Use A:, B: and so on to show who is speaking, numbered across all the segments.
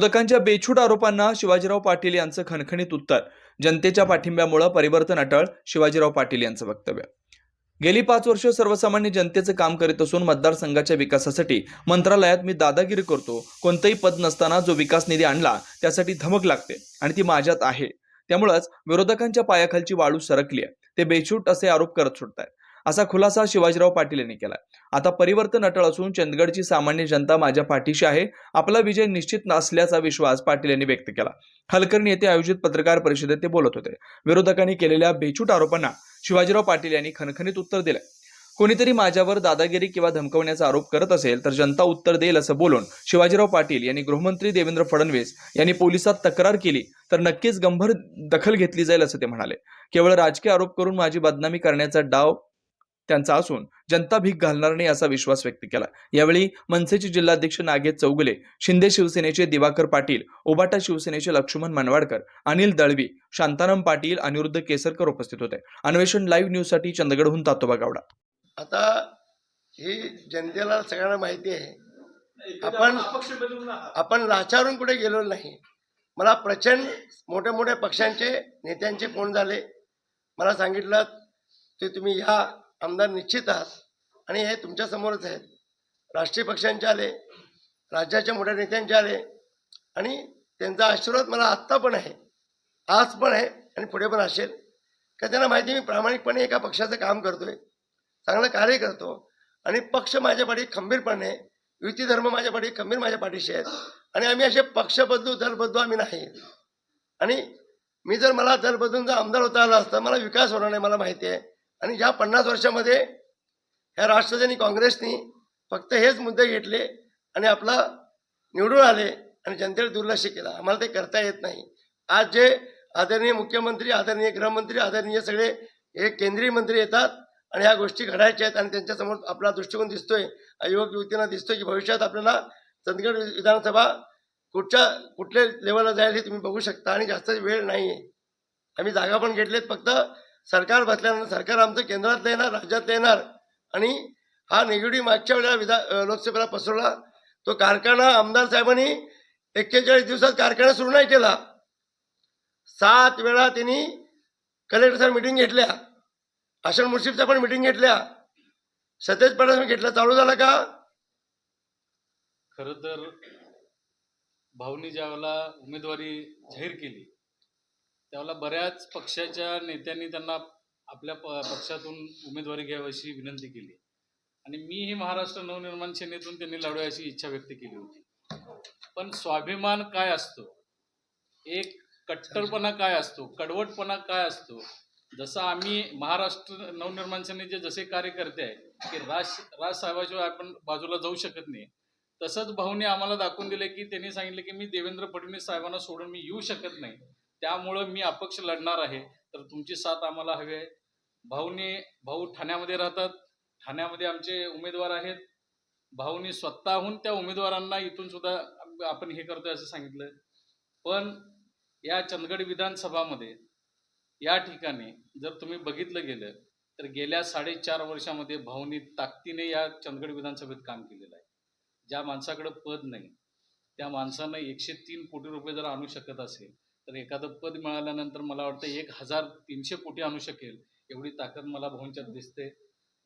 A: विरोधकांच्या बेछूट आरोपांना शिवाजीराव पाटील यांचं खणखणीत उत्तर. जनतेच्या पाठिंब्यामुळे परिवर्तन अटळ शिवाजीराव पाटील यांचं वक्तव्य. गेली पाच वर्ष सर्वसामान्य जनतेचं काम करीत असून मतदारसंघाच्या विकासासाठी मंत्रालयात मी दादागिरी करतो. कोणतंही पद नसताना जो विकास निधी आणला त्यासाठी धमक लागते आणि ती माझ्यात आहे. त्यामुळंच विरोधकांच्या पायाखालची वाळू सरकली आहे ते बेछूट असे आरोप करत सुटतायत. असा खुलासा शिवाजीराव पाटील यांनी केला आता परिवर्तन अटळ असून चंदगडची सामान्य जनता माझ्या पाठीशी आहे. आपला विजय निश्चित नसल्याचा विश्वास पाटील यांनी व्यक्त केला. हलकर्णी येथे आयोजित पत्रकार परिषदेत ते बोलत होते. विरोधकांनी केलेल्या बेछूट आरोपांना शिवाजीराव पाटील यांनी खणखणीत उत्तर दिलंय. कोणीतरी माझ्यावर दादागिरी किंवा धमकवण्याचा आरोप करत असेल तर जनता उत्तर देईल असं बोलून शिवाजीराव पाटील यांनी गृहमंत्री देवेंद्र फडणवीस यांनी पोलिसात तक्रार केली तर नक्कीच गंभीर दखल घेतली जाईल असं ते म्हणाले. केवळ राजकीय आरोप करून माझी बदनामी करण्याचा डाव त्यांचा असून जनता भीक घालणार नाही असा विश्वास व्यक्त केला. यावेळी मनसेचे जिल्हाध्यक्ष नागेश चौगुले शिंदे शिवसेनेचे दिवाकर पाटील ओबाटा शिवसेनेचे लक्ष्मण मनवाडकर अनिल दळवी शांताराम पाटील अनिरुद्ध केसरकर उपस्थित होते. अन्वेषण लाईव्ह न्यूजसाठी चंदगडहून तातोबा गावडा.
B: आता ही जनतेला सगळ्यांना माहिती आहे. आपण आपण लाचारून कुठे गेलो नाही. मला प्रचंड मोठ्या मोठ्या पक्षांचे नेत्यांचे फोन झाले. मला सांगितलं ते तुम्ही या आमदार निश्चित आहात आणि हे तुमच्यासमोरच आहेत. राष्ट्रीय पक्षांचे आले राज्याच्या मोठ्या नेत्यांचे आले आणि त्यांचा आशीर्वाद मला आत्ता पण आहे आज पण आहे आणि पुढे पण असेल. का त्यांना माहिती मी प्रामाणिकपणे एका पक्षाचं काम करतोय चांगलं कार्य करतो आणि पक्ष माझ्या पाठी खंबीरपणे युती धर्म माझ्या पाठी खंबीर माझ्या पाठीशी आहेत. आणि आम्ही असे पक्ष बदलू दल बदलू आम्ही नाही. आणि मी जर मला दल बदलून जर आमदार होता आला असता मला विकास होणार नाही मला माहिती आहे. आणि या पन्नास वर्षामध्ये ह्या राष्ट्रवादी काँग्रेसनी फक्त हेच मुद्दे घेतले आणि आपला निवडून आले आणि जनतेला दुर्लक्ष केला. आम्हाला ते करता येत नाही. आज जे आदरणीय मुख्यमंत्री आदरणीय गृहमंत्री आदरणीय सगळे हे केंद्रीय मंत्री येतात आणि ह्या गोष्टी घडायच्या आहेत आणि त्यांच्यासमोर आपला दृष्टिकोन दिसतोय युवक युवतींना दिसतोय की भविष्यात आपल्याला चंदगड विधानसभा कुठच्या कुठल्या लेवलला जाईल हे तुम्ही बघू शकता आणि जास्त वेळ नाही आहे आम्ही जागा पण घेतलेत फक्त सरकार बसल्यानंतर सरकार आमचं केंद्रात येणार राज्यात येणार. आणि हा निगेटिव्ह मागच्या वेळेला विधा लोकसभेला पसरवला तो कारखाना आमदार साहेबांनी एक्केचाळीस दिवसात कारखाना सुरू नाही केला. सात वेळा त्यांनी कलेक्टर मिटिंग घेतल्या. आशन मुश्रीफच्या पण मिटिंग घेतल्या. सतेज पडस घेतला. चालू झाला का?
C: खरं तर भाऊनी ज्यावेळेला उमेदवारी जाहीर केली त्यावेळेला बऱ्याच पक्षाच्या नेत्यांनी त्यांना आपल्या प पक्षातून उमेदवारी घ्यावी अशी विनंती केली. आणि मी मीही महाराष्ट्र नवनिर्माण सेनेतून त्यांनी लढवायची अशी इच्छा व्यक्त केली होती. पण स्वाभिमान काय असतो? एक कट्टरपणा काय असतो? कडवटपणा काय असतो? जसं आम्ही महाराष्ट्र नवनिर्माण सेनेचे जसे कार्यकर्ते आहे की राज राजसाहेबाशिवाय आपण बाजूला जाऊ शकत नाही तसंच भाऊने आम्हाला दाखवून दिले की त्यांनी सांगितलं की मी देवेंद्र फडणवीस साहेबांना सोडून मी येऊ शकत नाही. त्यामुळं मी अपक्ष लढणार आहे. तर तुमची साथ आम्हाला हवी आहे. भाऊनी भाऊ ठाण्यामध्ये राहतात. ठाण्यामध्ये आमचे उमेदवार आहेत. भाऊनी स्वतःहून त्या उमेदवारांना इथून सुद्धा आपण हे करतोय असं सांगितलं पण या चंदगड विधानसभामध्ये या ठिकाणी जर तुम्ही बघितलं गेलं तर गेल्या साडेचार वर्षामध्ये भाऊनी ताकदीने या चंदगड विधानसभेत काम केलेलं आहे. ज्या माणसाकडे पद नाही त्या माणसानं एकशे तीन कोटी रुपये जर आणू शकत असेल तर एखादं पद मिळाल्यानंतर मला वाटतं एक हजार तीनशे कोटी आणू शकेल. एवढी ताकद मला भवनच्यात दिसते.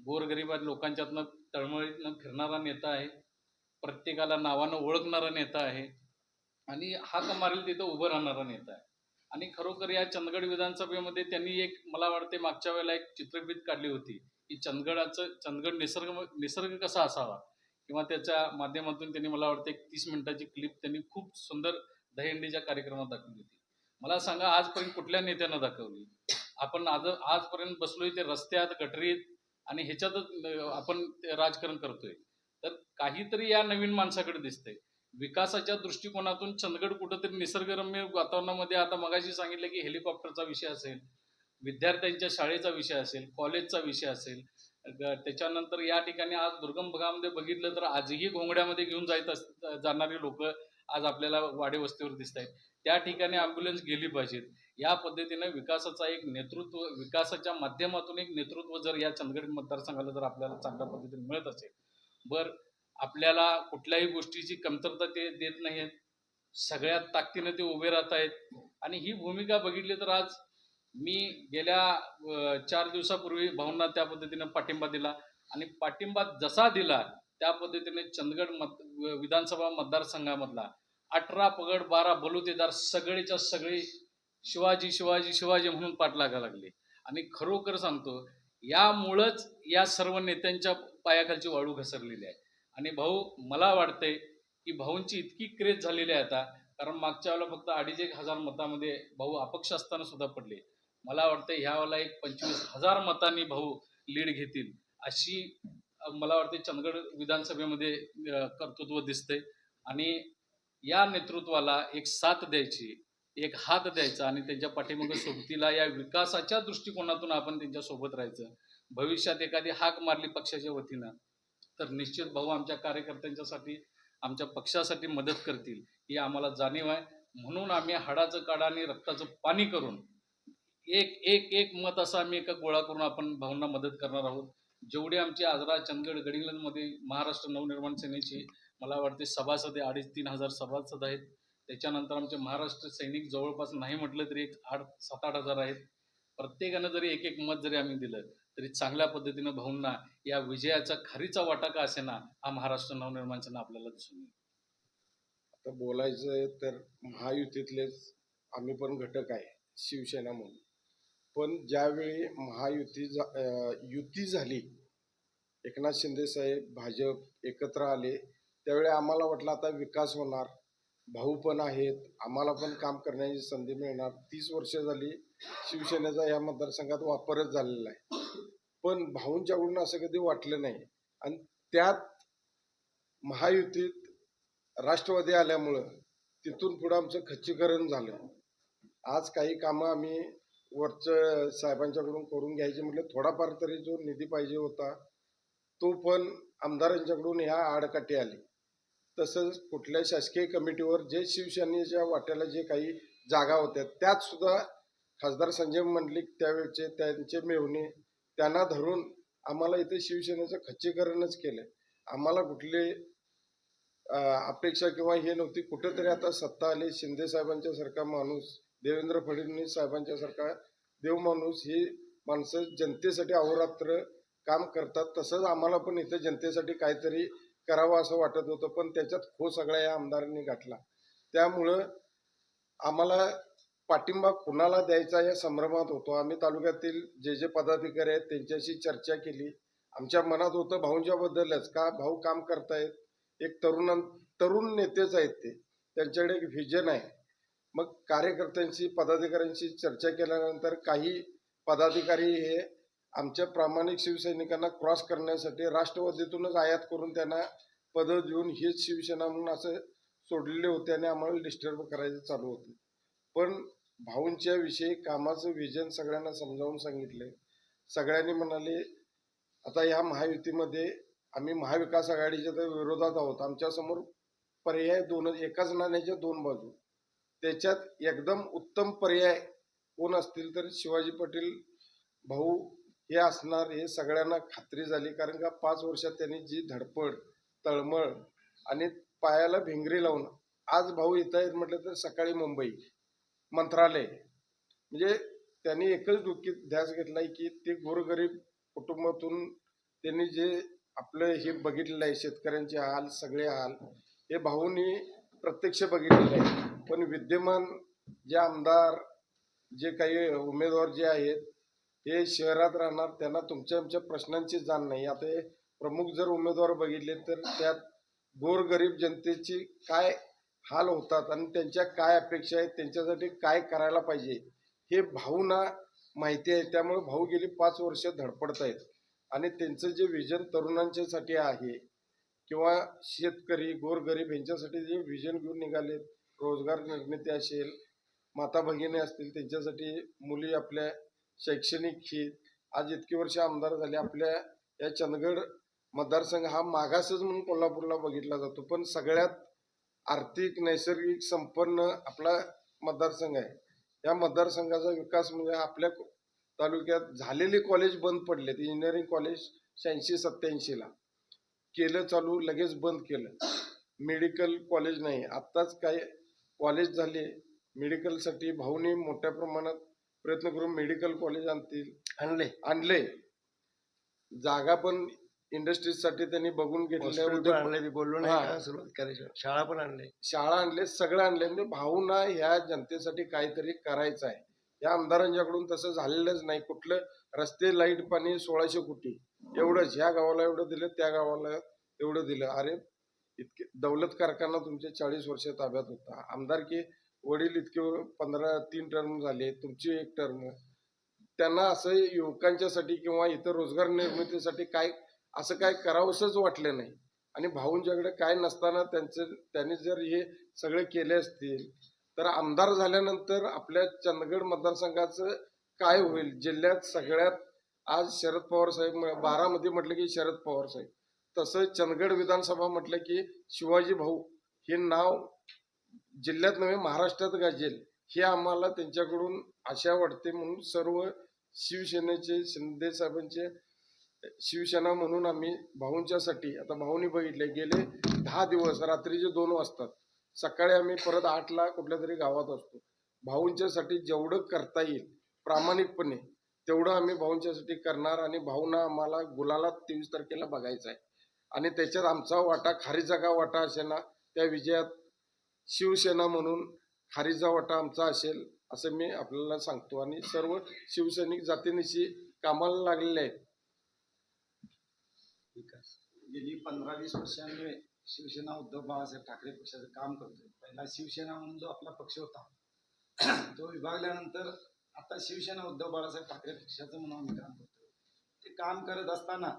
C: गोरगरीबात लोकांच्यातनं तळमळीनं फिरणारा नेता आहे. प्रत्येकाला नावानं ओळखणारा नेता आहे. आणि हाक मारेल तिथं उभं राहणारा नेता आहे. आणि खरोखर या चंदगड विधानसभेमध्ये त्यांनी एक मला वाटते मागच्या वेळेला एक चित्रफित काढली होती. की चंदगडाचं चंदगड निसर्ग निसर्ग कसा असावा? किंवा त्याच्या माध्यमातून त्यांनी मला वाटतं एक तीस मिनिटाची क्लिप त्यांनी खूप सुंदर दहीहंडीच्या कार्यक्रमात दाखवली होती. मला सांगा आजपर्यंत कुठल्या नेत्यानं दाखवली? आपण आज आजपर्यंत बसलोय ते रस्त्यात गटरीत आणि ह्याच्यातच आपण राजकारण करतोय. तर काहीतरी या नवीन माणसाकडे दिसतंय. विकासाच्या दृष्टिकोनातून चंदगड कुठंतरी निसर्गरम्य वातावरणामध्ये आता मगाशी सांगितलं की हेलिकॉप्टरचा विषय असेल विद्यार्थ्यांच्या शाळेचा विषय असेल कॉलेजचा विषय असेल त्याच्यानंतर या ठिकाणी आज दुर्गम भागामध्ये बघितलं तर आजही घोंगड्यामध्ये घेऊन जायत अस जाणारी लोक आज आपल्याला वाडे वस्तीवर दिसत आहेत त्या ठिकाणी ॲम्ब्युलन्स गेली पाहिजेत या पद्धतीनं विकासाचा एक नेतृत्व विकासाच्या माध्यमातून एक नेतृत्व जर या चंदगड मतदारसंघाला जर आपल्याला चांगल्या पद्धतीने मिळत असेल बर आपल्याला कुठल्याही गोष्टीची कमतरता ते देत नाहीत. सगळ्यात ताकदीनं ते उभे राहत आहेत. आणि ही भूमिका बघितली तर आज मी गेल्या चार दिवसापूर्वी भाऊंना त्या पद्धतीनं पाठिंबा दिला. आणि पाठिंबा जसा दिला त्या पद्धतीने चंदगड मत विधानसभा मतदारसंघामधला अठरा पगड बारा बलुतेदार सगळेच्या सगळे शिवाजी शिवाजी शिवाजी म्हणून पाठलागा लागले. आणि खरोखर सांगतो यामुळंच या सर्व नेत्यांच्या पायाखालची वाळू घसरलेली आहे. आणि भाऊ मला वाटतंय की भाऊंची इतकी क्रेज झालेली आहे आता कारण मागच्या वेळेला फक्त अडीच एक हजार मतामध्ये भाऊ अपक्ष असताना सुद्धा पडले. मला वाटतं ह्या वेळेला एक पंचवीस हजार मतांनी भाऊ लीड घेतील अशी मला वाटते चंदगड विधानसभेमध्ये कर्तृत्व दिसतंय. आणि या नेतृत्वाला एक साथ द्यायची एक हात द्यायचा आणि त्यांच्या पाठीमागे सोबतीला या विकासाच्या दृष्टिकोनातून आपण त्यांच्यासोबत राहायचं. भविष्यात एखादी हाक मारली पक्षाच्या वतीनं तर निश्चित भाऊ आमच्या कार्यकर्त्यांच्यासाठी आमच्या पक्षासाठी मदत करतील ही आम्हाला जाणीव आहे. म्हणून आम्ही हाडाचं काढा आणि रक्ताचं पाणी करून एक एक एक मत असं आम्ही एका गोळा करून आपण भाऊंना मदत करणार आहोत. जेवढे आमचे आजरा चंदगड गडिंगलमध्ये महाराष्ट्र नवनिर्माण सेनेचे मला वाटते सभासद आहे अडीच तीन हजार सभासद आहेत. त्याच्यानंतर आमचे महाराष्ट्र सैनिक जवळपास नाही म्हटलं तरी एक आठ सात आठ हजार आहेत. प्रत्येकानं जरी एक एक मत जरी आम्ही दिलं तरी चांगल्या पद्धतीनं भाऊंना या विजयाचा खारीचा वाटा का असेना हा महाराष्ट्र नवनिर्माण सेना आपल्याला दिसून येईल.
D: आता बोलायचं तर महायुतीतलेच आम्ही पण घटक आहे शिवसेना म्हणून. पण ज्यावेळी महायुती झा- युती झाली एकनाथ शिंदे साहेब भाजप एकत्र आले त्यावेळी आम्हाला वाटलं आता विकास होणार भाऊ पण आहेत आम्हाला पण काम करण्याची संधी मिळणार. तीस वर्ष झाली शिवसेनेचा या मतदारसंघात वापरच झालेला आहे. पण भाऊंच्याकडून असं कधी वाटलं नाही. आणि त्यात महायुतीत राष्ट्रवादी आल्यामुळं तिथून पुढं आमचं खच्चीकरण झालं. आज काही कामं आम्ही वरचं साहेबांच्याकडून करून घ्यायचे म्हटलं थोडाफार तरी जो निधी पाहिजे होता तो पण आमदारांच्याकडून ह्या आडकाठी आली. तसंच कुठल्या शासकीय कमिटीवर जे शिवसेनेच्या वाट्याला जे काही जागा होत्या त्यात सुद्धा खासदार संजय मंडलिक त्यावेळचे त्यांचे मेवणे त्यांना धरून आम्हाला इथे शिवसेनेचं खच्चीकरणच केलं आम्हाला कुठले अपेक्षा किंवा हे नव्हती. कुठेतरी आता सत्ता आली. शिंदे साहेबांच्या सारखा माणूस देवेंद्र फडणवीस साहेबांच्या सारखा देव माणूस ही माणसं जनतेसाठी अहोरात्र काम करतात. तसंच आम्हाला पण इथे जनतेसाठी काहीतरी करावं असं वाटत होतं पण त्याच्यात खो सगळ्या या आमदारांनी घातला. त्यामुळं आम्हाला पाठिंबा कुणाला द्यायचा या संभ्रमात होतो. आम्ही तालुक्यातील जे जे पदाधिकारी आहेत त्यांच्याशी चर्चा केली. आमच्या मनात होतं भाऊंच्याबद्दलच का भाऊ काम करतायत? एक तरुणां तरुण नेतेच आहेत ते. त्यांच्याकडे एक व्हिजन आहे. मग कार्यकर्त्यांशी पदाधिकाऱ्यांशी चर्चा केल्यानंतर काही पदाधिकारी हे आमच्या प्रामाणिक शिवसैनिकांना क्रॉस करण्यासाठी राष्ट्रवादीतूनच आयात करून त्यांना पदं देऊन हेच शिवसेना म्हणून असं सोडलेले होते आणि आम्हाला डिस्टर्ब करायचं चालू होते. पण भाऊंच्या विषयी कामाचं विजन सगळ्यांना समजावून सांगितले सगळ्यांनी म्हणाले आता ह्या महायुतीमध्ये आम्ही महाविकास आघाडीच्या तर विरोधात आहोत. आमच्यासमोर पर्याय दोनच एकाच नाण्याच्या दोन बाजू. त्याच्यात एकदम उत्तम पर्याय कोण असतील तर शिवाजी पाटील भाऊ हे असणार हे सगळ्यांना खात्री झाली. कारण का पाच वर्षात त्यांनी जी धडपड तळमळ आणि पायाला भिंगरी लावून आज भाऊ इथं आहेत म्हटलं तर सकाळी मुंबई मंत्रालय. म्हणजे त्यांनी एकच डोकीत ध्यास घेतलाय की ते गोरगरीब कुटुंबातून त्यांनी जे आपलं हे बघितलेलं आहे शेतकऱ्यांचे हाल सगळे हाल हे भाऊनी प्रत्यक्ष बघितलेलं आहे. पण विद्यमान जे आमदार जे काही उमेदवार जे आहेत हे शहरात राहणार त्यांना तुमच्या आमच्या प्रश्नांची जाण नाही. आता हे प्रमुख जर उमेदवार बघितले तर त्यात गोरगरीब जनतेची काय हाल होतात आणि त्यांच्या काय अपेक्षा आहेत त्यांच्यासाठी काय करायला पाहिजे हे भाऊना माहिती आहे. त्यामुळे भाऊ गेली पाच वर्ष धडपडत आहेत. आणि त्यांचं जे विजन तरुणांच्यासाठी आहे किंवा शेतकरी गोरगरीब यांच्यासाठी जे विजन घेऊन निघाले रोजगार निर्मिती असेल माता भगिनी असतील त्यांच्यासाठी मुली आपल्या शैक्षणिक ही आज इतकी वर्ष आमदार झाले आपल्या या चंदगड मतदारसंघ हा मागासच म्हणून कोल्हापूरला बघितला जातो. पण सगळ्यात आर्थिक नैसर्गिक संपन्न आपला मतदारसंघ आहे. या मतदारसंघाचा विकास म्हणजे आपल्या तालुक्यात झालेले कॉलेज बंद पडलेत. इंजिनिअरिंग कॉलेज शहाऐंशी सत्याऐंशीला केलं चालू लगेच बंद केलं. मेडिकल कॉलेज नाही. आत्ताच काय कॉलेज झाले. मेडिकलसाठी भाऊने मोठ्या प्रमाणात प्रयत्न करून मेडिकल कॉलेज आणतील.
B: आणले.
D: आणले. जागा पण इंडस्ट्रीजसाठी त्यांनी बघून
B: बोललो नाही. का सुरुवात करायची. शाळा पण आणले.
D: शाळा आणले सगळं आणले. म्हणजे भाऊना ह्या जनतेसाठी काहीतरी करायचं आहे. या आमदारांच्याकडून तसं झालेलंच नाही. कुठलं रस्ते लाइट पाणी सोळाशे कोटी. एवढंच. ह्या गावाला एवढं दिलं त्या गावाला एवढं दिलं. अरे इतके दौलत कारखाना तुमचे चाळीस वर्ष ताब्यात होता. आमदारकी वडील इतके पंधरा तीन टर्म झाले तुमची एक टर्म त्यांना असं युवकांच्यासाठी किंवा इतर रोजगार निर्मितीसाठी काय असं काय करावंसंच वाटलं नाही. आणि भाऊंच्याकडे काय नसताना त्यांचं त्यांनी जर हे सगळे केले असतील तर आमदार झाल्यानंतर आपल्या चंदगड मतदारसंघाचं काय होईल? जिल्ह्यात सगळ्यात आज शरद पवार साहेब बारामध्ये म्हटलं की शरद पवार साहेब. तसं चंदगड विधानसभा म्हटलं की शिवाजी भाऊ हे नाव जिल्ह्यात नव्हे महाराष्ट्रात गाजेल हे आम्हाला त्यांच्याकडून आशा वाटते म्हणून सर्व शिवसेनेचे शिंदे साहेबांचे शिवसेना म्हणून आम्ही भाऊंच्यासाठी आता भाऊनी बघितले गेले दहा दिवस रात्रीचे दोन वाजतात. सकाळी आम्ही परत आठला कुठल्या तरी गावात असतो. भाऊंच्यासाठी जेवढं करता येईल प्रामाणिकपणे तेवढं आम्ही भाऊंच्यासाठी करणार आणि भाऊंना आम्हाला गुलाला तेवीस तारखेला बघायचं आहे आणि त्याच्यात आमचा वाटा खारीचा का वाटा असेल ना त्या विजयात शिवसेना म्हणून खारीचा वाटा आमचा असेल असं मी आपल्याला सांगतो. आणि सर्व शिवसैनिक जातीनिशी कामाला लागलेले आहेत.
E: गेली पंधरा वीस वर्षांमुळे शिवसेना उद्धव बाळासाहेब ठाकरे पक्षाचं काम करतोय. पहिला शिवसेना म्हणून जो आपला पक्ष होता तो विभागल्यानंतर आता शिवसेना उद्धव बाळासाहेब ठाकरे पक्षाचं म्हणून आम्ही काम करतोय. ते काम करत असताना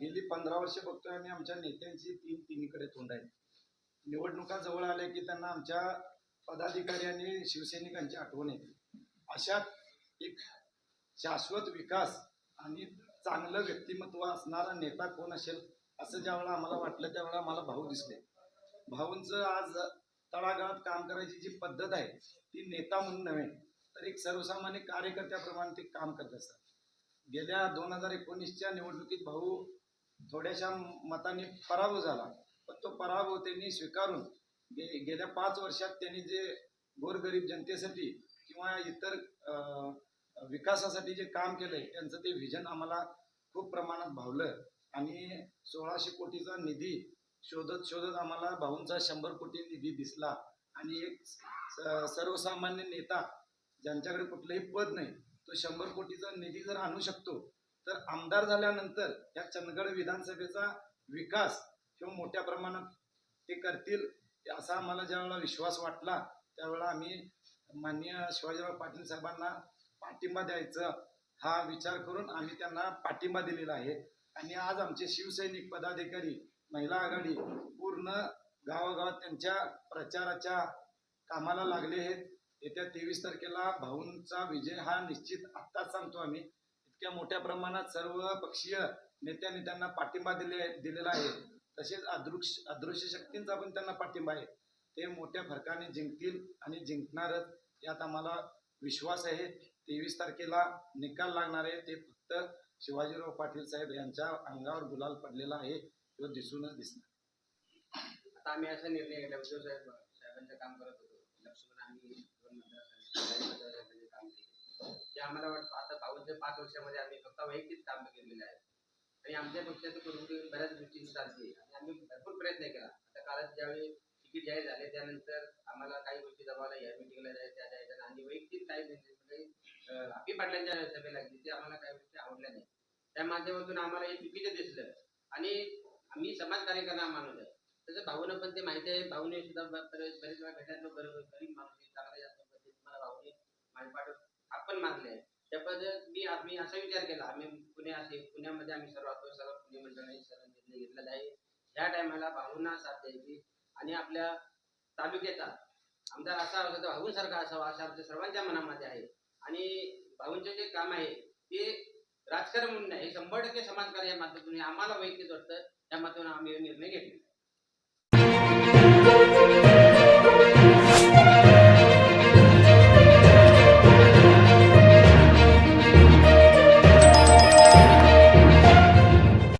E: गेली पंधरा वर्ष बघतोय आम्ही आमच्या नेत्यांची तीन तिन्हीकडे तोंड आहेत. निवडणुका जवळ आल्या की त्यांना आमच्या पदाधिकारी आणि शिवसैनिकांची आठवण येते. अशात एक शाश्वत विकास आणि चांगलं व्यक्तिमत्व असणारा नेता कोण असेल असं ज्यावेळेला आम्हाला वाटलं त्यावेळेला मला भाऊ दिसले. भाऊंचं आज तळागाळात काम करायची जी पद्धत आहे ती नेता म्हणून नव्हे तर एक सर्वसामान्य कार्यकर्त्याप्रमाणे ते काम करत असतात. गेल्या दोन हजार एकोणीसच्या निवडणुकीत भाऊ थोड्याशा मताने पराभव झाला. पण तो पराभव त्यांनी स्वीकारून गे गेल्या पाच वर्षात त्यांनी जे गोरगरीब जनतेसाठी किंवा इतर विकासासाठी जे काम केलंय त्यांचं ते व्हिजन आम्हाला खूप प्रमाणात भावलं. आणि सोळाशे कोटीचा निधी शोधत शोधत आम्हाला भाऊंचा शंभर कोटी निधी दिसला. आणि एक स- सर्वसामान्य नेता ज्यांच्याकडे कुठलंही पद नाही तो शंभर कोटीचा निधी जर आणू शकतो तर आमदार झाल्यानंतर या चंदगड विधानसभेचा विकास किंवा मोठ्या प्रमाणात ते करतील असा आम्हाला ज्यावेळेला विश्वास वाटला त्यावेळेला आम्ही माननीय शिवाजीराव पाटील साहेबांना पाठिंबा द्यायचा हा विचार करून आम्ही त्यांना पाठिंबा दिलेला आहे. आणि आज आमचे शिवसैनिक पदाधिकारी महिला आघाडी पूर्ण गावागावात त्यांच्या प्रचाराच्या कामाला लागले आहेत. येत्या तेवीस तारखेला भाऊंचा विजय हा निश्चित आत्ताच सांगतो आम्ही. इतक्या मोठ्या प्रमाणात सर्व पक्षीय नेत्यांनी त्यांना पाठिंबा दिले दिलेला आहे. तसेच अदृश अदृश्य शक्तींचा पण त्यांना पाठिंबा आहे. ते मोठ्या फरकाने जिंकतील आणि जिंकणारच यात आम्हाला विश्वास आहे. तेवीस तारखेला निकाल लागणार आहे. ते फक्त शिवाजीराव पाटील साहेब यांच्या अंगावर गुलाल पडलेला आहे. तो दिसूनच दिसणार.
F: आता आम्ही असा निर्णय घेतला उद्धव साहेब साहेबांचं काम करत होतो. लक्ष्मण आम्ही काम केले. ते आम्हाला वाटतं आता भाऊच्या पाच वर्षामध्ये आम्ही फक्त वैयक्तिक काम केलेले आहे आणि आमच्या पक्षाचं करून बऱ्याच गोष्टी चालते आणि आम्ही भरपूर प्रयत्न केला. आता काळात ज्यावेळी तिकीट जाहीर झाले त्यानंतर आम्हाला काही गोष्टी जमायला या मिटिंगला जायचं त्या जायचं आणि वैयक्तिक काही म्हणजे पाटलांच्या सभेला लागली ते आम्हाला काही गोष्टी आवडल्या नाही त्या माध्यमातून आम्हाला हे चुकीचं दिसलं. आणि आम्ही समाज कार्यकर्ता माणूस आहे. तसं भाऊनं पण ते माहिती आहे. भाऊने सुद्धा बरेच वेळा भेटायला बरोबर गरीब माणूस चांगला जास्त तुम्हाला मला भाऊने माझे पाठ आपण मागले आहे. त्या पद्धत मी आम्ही असा विचार केला आम्ही पुणे असे पुण्यामध्ये आम्ही सर्व असतो सर्व पुणे मंडळाने सर्व निर्णय घेतलेला आहे. ह्या टायमाला भाऊंना साथ द्यायची आणि आपल्या तालुक्याचा आमदार असा होता भाऊंसारखा असावा असा आमच्या सर्वांच्या मनामध्ये आहे. आणि भाऊंचे जे काम आहे ते राजकारण म्हणून नाही हे शंभर टक्के समाजकार्य या माध्यमातून आम्हाला वैयक्तिक वाटतं त्या माध्यमातून आम्ही निर्णय घेतले